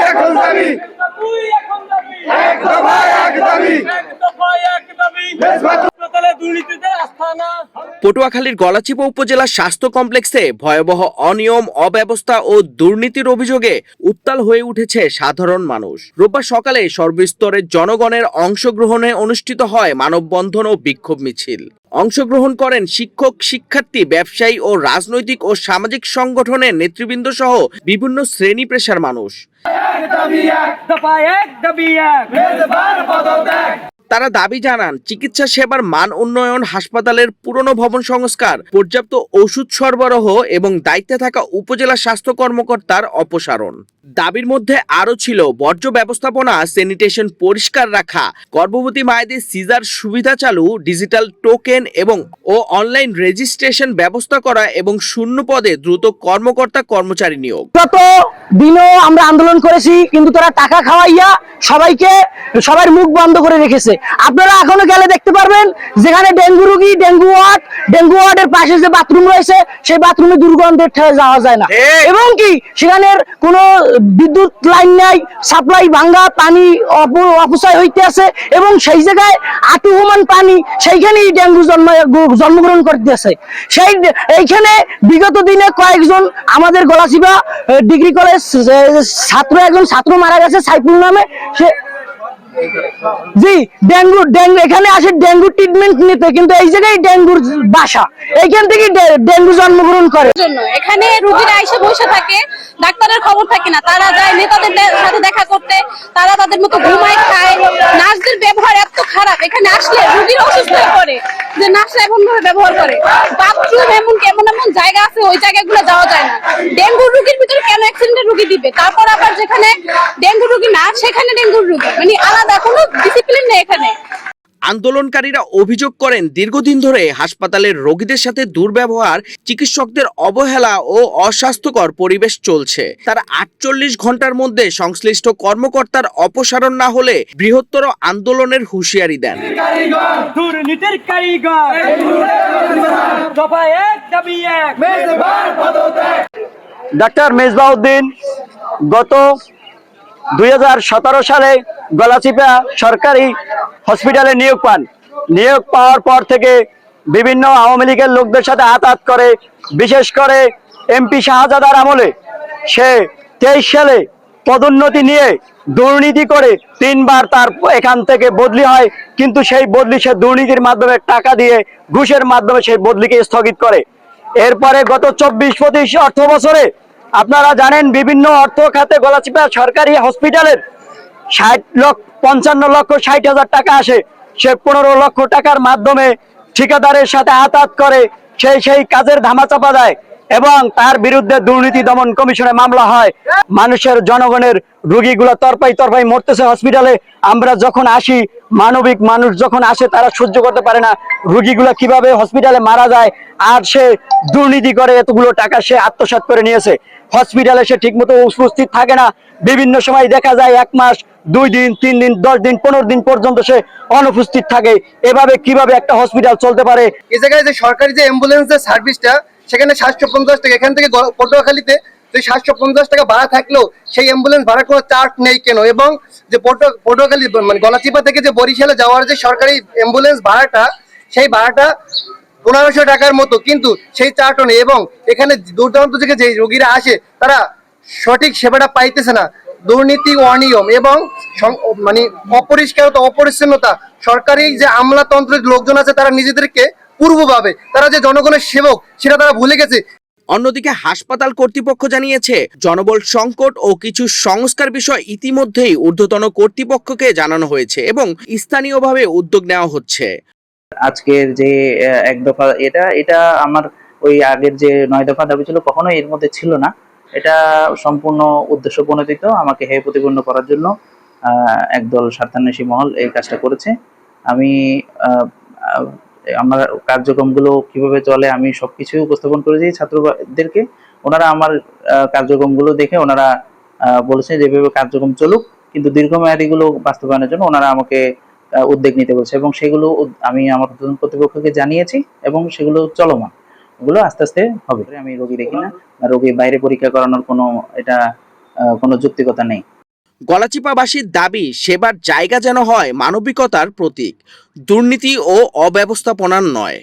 এখন দাবি। এক দফায় এক দাবি। এক দফায় এক দাবি। পটুয়াখালীর গলাচিপা উপজেলা স্বাস্থ্য কমপ্লেক্সে ভয়াবহ অনিয়ম অব্যবস্থা ও দুর্নীতির অভিযোগে উত্তাল হয়ে উঠেছে সাধারণ মানুষ। রোববার সকালে সর্বস্তরের জনগণের অংশগ্রহণে অনুষ্ঠিত হয় মানববন্ধন ও বিক্ষোভ মিছিল। অংশগ্রহণ করেন শিক্ষক শিক্ষার্থী ব্যবসায়ী ও রাজনৈতিক ও সামাজিক সংগঠনের নেতৃবৃন্দ সহ বিভিন্ন শ্রেণি পেশার মানুষ। তারা দাবি জানান, চিকিৎসা সেবার মান উন্নয়ন হাসপাতালের পুরনো ভবন সংস্কার, পর্যাপ্ত ওষুধ সরবরাহ এবং দায়িত্বে থাকা উপজেলা স্বাস্থ্য কর্মকর্তার অপসারণ। দাবির মধ্যে আরও ছিল বর্জ্য ব্যবস্থাপনা স্যানিটেশন পরিষ্কার রাখা গর্ভবতী মায়েদের সিজার সুবিধা চালু ডিজিটাল টোকেন এবং ও অনলাইন রেজিস্ট্রেশন ব্যবস্থা করা এবং শূন্য পদে দ্রুত কর্মকর্তা কর্মচারী নিয়োগ। গত দিনও আমরা আন্দোলন করেছি কিন্তু তারা টাকা খাওয়াইয়া সবাইকে সবার মুখ বন্ধ করে রেখেছে। আপনারা এখনও গেলে দেখতে পারবেন যেখানে ডেঙ্গু রোগী ডেঙ্গু ওয়ার্ড ডেঙ্গু ওয়ার্ডের পাশে যে বাথরুম রয়েছে সেই বাথরুমে দুর্গন্ধের ঠেলে যাওয়া যায় না। এবং কি সেখানের কোনো বিদ্যুৎ লাইন নাই, সাপ্লাই ভাঙ্গা, পানি অপ- অপচয় হইতে আছে এবং সেই জায়গায় আটু সমান পানি, সেইখানেই ডেঙ্গু জন্ম জন্মগ্রহণ করতেছে সেই এইখানে বিগত দিনে কয়েকজন আমাদের গলাচিবা ডিগ্রি কলেজ ছাত্র, একজন ছাত্র মারা গেছে, সাইফুল নামে, সে জি, ডেঙ্গু ডেঙ্গু এখানে আসে ডেঙ্গু ট্রিটমেন্ট নিতে, কিন্তু এই জায়গায় ডেঙ্গুর বাসা। এইখান থেকে ডেঙ্গু জন্মগ্রহণ করে। জন্য। এখানে রুগীরা এসে বসে থাকে, ডাক্তারের খবর থাকে না। তারা যায় নেতাদের সাথে দেখা করতে, তারা তাদের মতো ঘুমায় খায়। নার্সদের ব্যবহার এত খারাপ। এখানে আসলে রুগীর অসুস্থ হয়ে পড়ে। যে নার্সরা এমন ভাবে ব্যবহার করে। বাথরুম এমন কেমন এমন জায়গা আছে, ওই জায়গাগুলো যাওয়া যায় না। ডেঙ্গু রুগীর ভিতরে কেন অ্যাক্সিডেন্টের রুগী দিবে? তারপর আবার যেখানে ডেঙ্গু রুগী না, সেখানে ডেঙ্গুর রুগী। মানে আলাদা, কোনো ডিসিপ্লিন নেই এখানে। আন্দোলনকারীরা অভিযোগ করেন দীর্ঘদিন ধরে হাসপাতালের রোগীদের সাথে দুর্ব্যবহার চিকিৎসকদের অবহেলা ও অস্বাস্থ্যকর পরিবেশ চলছে। তারা আটচল্লিশ ঘণ্টার মধ্যে সংশ্লিষ্ট কর্মকর্তার অপসারণ না হলে বৃহত্তর আন্দোলনের হুঁশিয়ারি দেন। দুর্নীতির কারিগর। দফায় এক দাবি এক। ডাক্তার মেজবাউদ্দিন গত দুই হাজার সতেরো সালে গলাচিপা সরকারি হসপিটালে নিয়োগ পান। নিয়োগ পাওয়ার পর থেকে বিভিন্ন আওয়ামী লীগের লোকদের সাথে আতাত করে, বিশেষ করে এমপি শাহজাদার আমলে সে তেইশ সালে পদোন্নতি নিয়ে দুর্নীতি করে তিনবার তার এখান থেকে বদলি হয়, কিন্তু সেই বদলি সে দুর্নীতির মাধ্যমে টাকা দিয়ে ঘুষের মাধ্যমে সেই বদলিকে স্থগিত করে। এরপরে গত চব্বিশ পঁচিশ অর্থ বছরে আপনারা জানেন বিভিন্ন অর্থ খাতে গলাচিপা সরকারি হসপিটালের ষাট লক্ষ, পঞ্চান্ন লক্ষ, ষাট হাজার টাকা আসে। সে পনেরো লক্ষ টাকার মাধ্যমে ঠিকাদারের সাথে আতাত করে সেই সেই কাজের ধামাচাপা দেয় এবং তার বিরুদ্ধে দুর্নীতি দমন কমিশনে মামলা হয়। মানুষের জনগণের রুগীগুলো তরপাই তরপাই মরতেছে হসপিটালে। আমরা যখন আসি, মানবিক মানুষ যখন আসে, তারা সহ্য করতে পারে না। রুগীগুলো কীভাবে হসপিটালে মারা যায়? আর সে দুর্নীতি করে এতগুলো টাকা সে আত্মসাৎ করে নিয়েছে। হসপিটালে সে ঠিকমতো উপস্থিত থাকে না। বিভিন্ন সময় দেখা যায় এক মাস, দুই দিন, তিন দিন, দশ দিন, পনেরো দিন পর্যন্ত সে অনুপস্থিত থাকে। এভাবে কীভাবে একটা হসপিটাল চলতে পারে? এই জায়গায় যে সরকারি যে অ্যাম্বুলেন্সের সার্ভিসটা, সেখানে সাতশো পঞ্চাশ টাকা, এখান থেকে পটুয়াখালীতে যে সাতশো পঞ্চাশ টাকা ভাড়া থাকলেও সেই অ্যাম্বুলেন্স ভাড়া কোনো চার্জ নেই কেন? এবং যে পটু- পটুয়াখালী মানে গলাচিপা থেকে যে বরিশালে যাওয়ার যে সরকারি অ্যাম্বুলেন্স ভাড়াটা, সেই ভাড়াটা পনেরোশো টাকার মতো, কিন্তু সেই চার্টও নেই এবং এখানে দূর দূরান্ত থেকে যে রোগীরা আসে, তারা সঠিক সেবাটা পাইতেছে না। দুর্নীতি অনিয়ম এবং মানে অপরিষ্কারতা অপরিচ্ছন্নতা। সরকারি যে আমলাতন্ত্রের লোকজন আছে, তারা নিজেদেরকে পূর্বভাবে তারা যে জনগণের সেবক, সেটা তারা ভুলে গেছে। অন্যদিকে হাসপাতাল কর্তৃপক্ষ জানিয়েছে, জনবল সংকট ও কিছু সংস্কার বিষয় ইতিমধ্যেই ঊর্ধ্বতন কর্তৃপক্ষকে জানানো হয়েছে এবং স্থানীয়ভাবে উদ্যোগ নেওয়া হচ্ছে। আজকের যে এক দফা এটা এটা আমার ওই আগের যে নয় দফা দাবি ছিল কখনোই এর মধ্যে ছিল না। এটা সম্পূর্ণ উদ্দেশ্য প্রণোদিত, আমাকে হে প্রতিপন্ন করার জন্য একদল স্বার্থান্বেষী মহল এই কাজটা করেছে। আমি আমার কার্যক্রমগুলো কীভাবে চলে আমি সবকিছু উপস্থাপন করেছি ছাত্রদেরকে। ওনারা আমার কার্যক্রমগুলো দেখে ওনারা বলেছে যেভাবে কার্যক্রম চলুক, কিন্তু দীর্ঘমেয়াদীগুলো বাস্তবায়নের জন্য ওনারা আমাকে উদ্যোগ নিতে বলছে এবং সেগুলো আমি আমার উদ্বোধন কর্তৃপক্ষকে জানিয়েছি এবং সেগুলো চলমান। ওগুলো আস্তে আস্তে হবে। আমি রোগী দেখি না রোগী বাইরে পরীক্ষা করানোর কোনো এটা কোনো যুক্তিকতা নেই। গলাচিপাবাসীর দাবি, সেবার জায়গা যেন হয় মানবিকতার প্রতীক। দুর্নীতি ও অব্যবস্থাপনার নয়।